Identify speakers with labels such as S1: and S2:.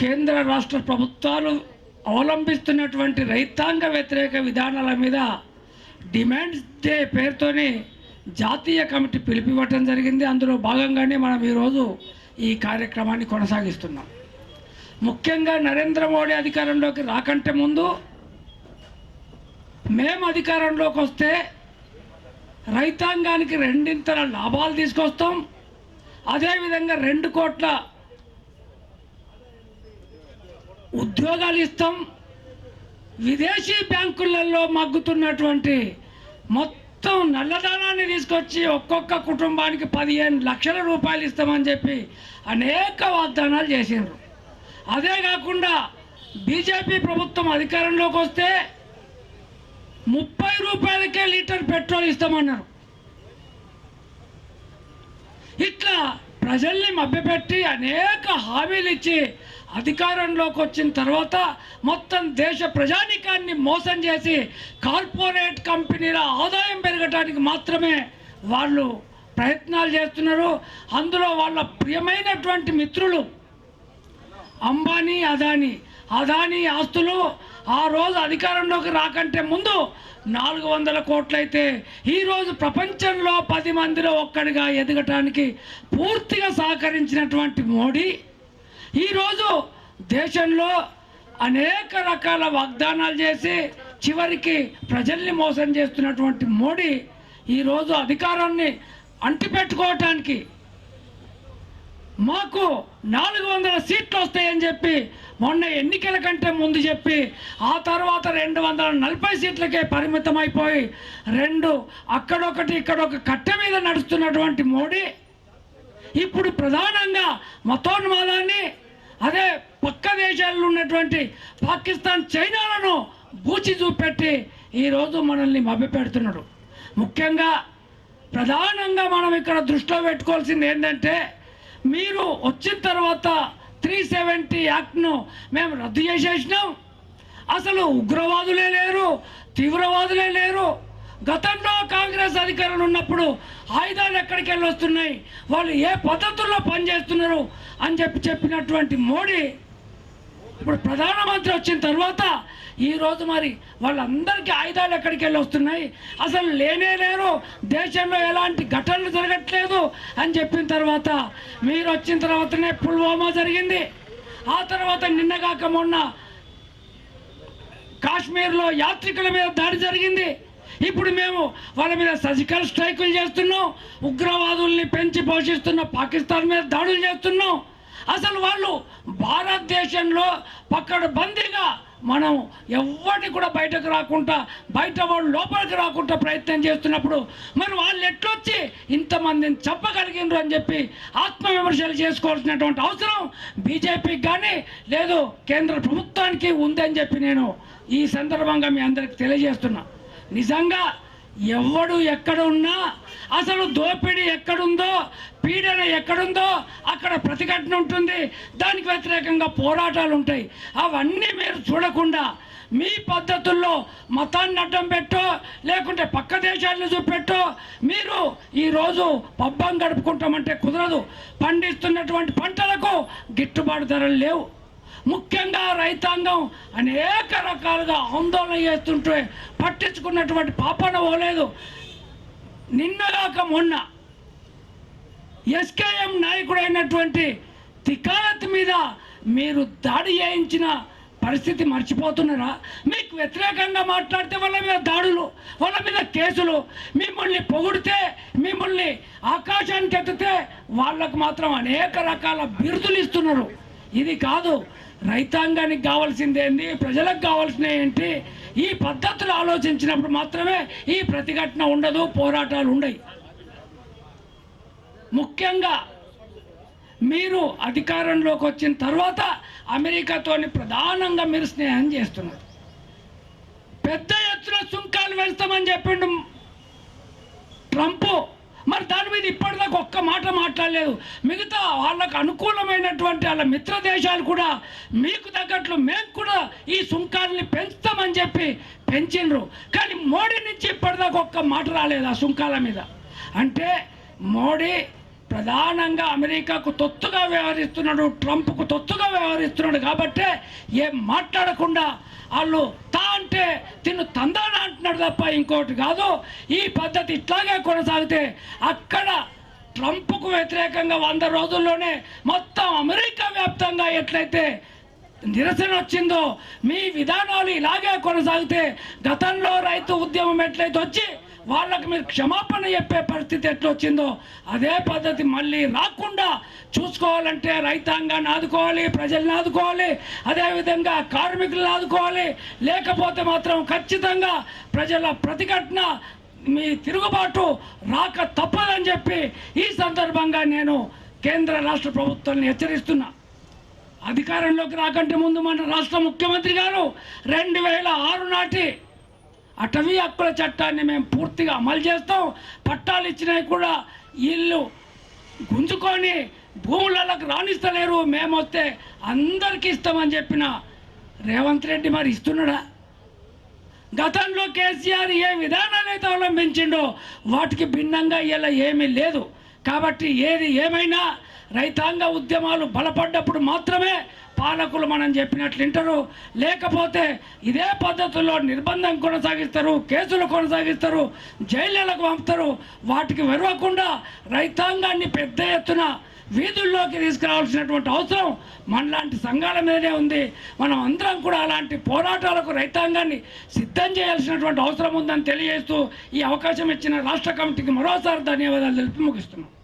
S1: కేంద్ర రాష్ట్ర ప్రభుత్వాలు అవలంబిస్తున్నటువంటి రైతాంగ వ్యతిరేక విధానాల మీద డిమాండ్స్ డే పేరుతోని జాతీయ కమిటీ పిలిపివ్వటం జరిగింది. అందులో భాగంగానే మనం ఈరోజు ఈ కార్యక్రమాన్ని కొనసాగిస్తున్నాం. ముఖ్యంగా నరేంద్ర మోడీ అధికారంలోకి రాకంటే ముందు మేము అధికారంలోకి వస్తే రైతాంగానికి రెండింతల లాభాలు తీసుకొస్తాం. అదేవిధంగా రెండు కోట్ల ఉద్యోగాలు ఇస్తాం. విదేశీ బ్యాంకులలో మగ్గుతున్నటువంటి మొత్తం నల్లధనాన్ని తీసుకొచ్చి ఒక్కొక్క కుటుంబానికి పదిహేను లక్షల రూపాయలు ఇస్తామని చెప్పి అనేక వాగ్దానాలు చేసినారు అదే కాకుండా బీజేపీ ప్రభుత్వం అధికారంలోకి వస్తే ముప్పై రూపాయలకే లీటర్ పెట్రోల్ ఇస్తామన్నారు. ఇట్లా ప్రజల్ని మభ్యపెట్టి అనేక హామీలు ఇచ్చి అధికారంలోకి వచ్చిన తర్వాత మొత్తం దేశ ప్రజానికాన్ని మోసం చేసి కార్పొరేట్ కంపెనీల ఆదాయం పెరగడానికి మాత్రమే వాళ్ళు ప్రయత్నాలు చేస్తున్నారు. అందులో వాళ్ళ ప్రియమైనటువంటి మిత్రులు అంబానీ అదానీ. అదానీ ఆస్తులు ఆ రోజు అధికారంలోకి రాకంటే ముందు నాలుగు వందల కోట్లయితే ఈరోజు ప్రపంచంలో పది మందిలో ఒక్కడిగా ఎదగటానికి పూర్తిగా సహకరించినటువంటి మోడీ ఈరోజు దేశంలో అనేక రకాల వాగ్దానాలు చేసి చివరికి ప్రజల్ని మోసం చేస్తున్నటువంటి మోడీ ఈరోజు అధికారాన్ని అంటిపెట్టుకోవటానికి మాకు నాలుగు వందల సీట్లు వస్తాయని చెప్పి మొన్న ఎన్నికల కంటే ముందు చెప్పి ఆ తర్వాత రెండు వందల నలభై సీట్లకే పరిమితం అయిపోయి రెండు అక్కడొకటి ఇక్కడొక కట్టె మీద నడుస్తున్నటువంటి మోడీ ఇప్పుడు ప్రధానంగా మతోన్మాదాన్ని అదే పక్క దేశాల్లో ఉన్నటువంటి పాకిస్తాన్ చైనాలను బూచి చూపెట్టి ఈరోజు మనల్ని మభ్యపెడుతున్నాడు. ముఖ్యంగా ప్రధానంగా మనం ఇక్కడ దృష్టిలో పెట్టుకోవాల్సింది ఏంటంటే మీరు వచ్చిన తర్వాత త్రీ సెవెంటీ యాక్ట్ను మేము రద్దు చేసేసినాం. అసలు ఉగ్రవాదులే లేరు తీవ్రవాదులే లేరు. గతంలో కాంగ్రెస్ అధికారంలో ఉన్నప్పుడు ఆయుధాలు ఎక్కడికి వెళ్ళి వస్తున్నాయి వాళ్ళు ఏ పద్ధతుల్లో పనిచేస్తున్నారు అని చెప్పి చెప్పినటువంటి మోడీ ఇప్పుడు ప్రధానమంత్రి వచ్చిన తర్వాత ఈరోజు మరి వాళ్ళందరికీ ఆయుధాలు ఎక్కడికి వెళ్ళి వస్తున్నాయి అసలు లేనే లేరు. దేశంలో ఎలాంటి ఘటనలు జరగట్లేదు అని చెప్పిన తర్వాత మీరు వచ్చిన తర్వాతనే పుల్వామా జరిగింది. ఆ తర్వాత నిన్నగాక మొన్న కాశ్మీర్లో యాత్రికుల మీద దాడి జరిగింది. ఇప్పుడు మేము వాళ్ళ మీద సర్జికల్ స్ట్రైకులు చేస్తున్నాం ఉగ్రవాదుల్ని పెంచి పోషిస్తున్న పాకిస్తాన్ మీద దాడులు చేస్తున్నాం. అసలు వాళ్ళు భారతదేశంలో పక్కడ బందీగా మనం ఎవరిని కూడా బయటకు రాకుండా బయట వాళ్ళు లోపలికి రాకుండా ప్రయత్నం చేస్తున్నప్పుడు మరి వాళ్ళు ఎట్లొచ్చి ఇంతమందిని చెప్పగలిగినారు అని చెప్పి ఆత్మవిమర్శలు చేసుకోవాల్సినటువంటి అవసరం బీజేపీకి కానీ లేదు కేంద్ర ప్రభుత్వానికి ఉందని చెప్పి నేను ఈ సందర్భంగా మీ అందరికి తెలియజేస్తున్నా. నిజంగా ఎవడు ఎక్కడ ఉన్నా అసలు దోపిడీ ఎక్కడుందో పీడన ఎక్కడుందో అక్కడ ప్రతిఘటన ఉంటుంది. దానికి వ్యతిరేకంగా పోరాటాలు ఉంటాయి. అవన్నీ మీరు చూడకుండా మీ పద్ధతుల్లో మతాన్ని అడ్డం పెట్టో లేకుంటే పక్క దేశాలను చూపెట్టో మీరు ఈరోజు పబ్బం గడుపుకుంటామంటే కుదరదు. పండిస్తున్నటువంటి పంటలకు గిట్టుబాటు ధరలు లేవు. ముఖ్యంగా రైతాంగం అనేక రకాలుగా ఆందోళన చేస్తుంటే పట్టించుకున్నటువంటి పాపన పోలేదు. నిన్నగాక మొన్న ఎస్కేఎం నాయకుడైనటువంటి తికాయత్ మీద మీరు దాడి చేయించిన పరిస్థితి మర్చిపోతున్నారా? మీకు వ్యతిరేకంగా మాట్లాడితే వాళ్ళ మీద దాడులు వాళ్ళ మీద కేసులు. మిమ్మల్ని పొగిడితే మిమ్మల్ని ఆకాశానికి ఎత్తితే వాళ్ళకు మాత్రం అనేక రకాల బిరుదులు ఇస్తున్నారు. ఇది కాదు రైతాంగానికి కావాల్సింది ఏంటి ప్రజలకు కావాల్సిన ఏంటి? ఈ పద్ధతులు ఆలోచించినప్పుడు మాత్రమే ఈ ప్రతిఘటన ఉండదు పోరాటాలు ఉండవు ముఖ్యంగా మీరు అధికారంలోకి వచ్చిన తర్వాత అమెరికాతోని ప్రధానంగా మీరు స్నేహం చేస్తున్నారు. పెద్ద ఎత్తున సుంకాలు వేస్తామని చెప్పిండు ట్రంప్. మరి దాని మీద ఇప్పటిదాకా ఒక్క మాట మాట్లాడలేదు. మిగతా వాళ్ళకు అనుకూలమైనటువంటి వాళ్ళ మిత్ర దేశాలు కూడా మీకు తగ్గట్లు మేము కూడా ఈ సుంకాల్ని పెంచుతామని చెప్పి పెంచిండ్రు కానీ మోడీ నుంచి ఇప్పటిదాకా ఒక్క మాట రాలేదు ఆ సుంకాల మీద. అంటే మోడీ ప్రధానంగా అమెరికాకు తొత్తుగా వ్యవహరిస్తున్నాడు ట్రంప్కు తొత్తుగా వ్యవహరిస్తున్నాడు కాబట్టే ఏం మాట్లాడకుండా వాళ్ళు తా అంటే తిను తందాన అంటున్నాడు తప్ప ఇంకోటి కాదు. ఈ పద్ధతి ఇట్లాగే కొనసాగితే అక్కడ ట్రంప్కు వ్యతిరేకంగా వంద రోజుల్లోనే మొత్తం అమెరికా వ్యాప్తంగా ఎట్లయితే నిరసన వచ్చిందో మీ విధానాలు ఇలాగే కొనసాగితే గతంలో రైతు ఉద్యమం ఎట్లయితే వచ్చి వాళ్ళకి మీరు క్షమాపణ చెప్పే పరిస్థితి ఎట్లా వచ్చిందో అదే పద్ధతి మళ్ళీ రాకుండా చూసుకోవాలంటే రైతాంగాన్ని ఆదుకోవాలి ప్రజల్ని ఆదుకోవాలి అదేవిధంగా కార్మికులను ఆదుకోవాలి. లేకపోతే మాత్రం ఖచ్చితంగా ప్రజల ప్రతిఘటన మీ తిరుగుబాటు రాక తప్పదని చెప్పి ఈ సందర్భంగా నేను కేంద్ర రాష్ట్ర ప్రభుత్వాన్ని హెచ్చరిస్తున్నా. అధికారంలోకి రాకంటే ముందు మన రాష్ట్ర ముఖ్యమంత్రి గారు రెండు వేల ఆరు నాటి అటవీ హక్కుల చట్టాన్ని మేము పూర్తిగా అమలు చేస్తాం. పట్టాలు ఇచ్చినవి కూడా ఇల్లు గుంజుకొని భూములలోకి రాణిస్తలేరు. మేము వస్తే అందరికీ ఇస్తామని చెప్పిన రేవంత్ రెడ్డి మరి ఇస్తున్నాడా? గతంలో కేసీఆర్ ఏ విధానాలు అయితే అవలంబించిండో వాటికి భిన్నంగా ఇలా ఏమీ లేదు. కాబట్టి ఏది ఏమైనా రైతాంగ ఉద్యమాలు బలపడ్డప్పుడు మాత్రమే పాలకులు మనం చెప్పినట్లు వింటారు. లేకపోతే ఇదే పద్ధతుల్లో నిర్బంధం కొనసాగిస్తారు కేసులు కొనసాగిస్తారు జైళ్ళకు పంపుతారు. వాటికి వెరవకుండా రైతాంగాన్ని పెద్ద ఎత్తున వీధుల్లోకి తీసుకురావాల్సినటువంటి అవసరం మనలాంటి సంఘాల మీదనే ఉంది. మనం అందరం కూడా అలాంటి పోరాటాలకు రైతాంగాన్ని సిద్ధం చేయాల్సినటువంటి అవసరం ఉందని తెలియజేస్తూ ఈ అవకాశం ఇచ్చిన రాష్ట్ర కమిటీకి మరోసారి ధన్యవాదాలు తెలిపి ముగిస్తున్నాం.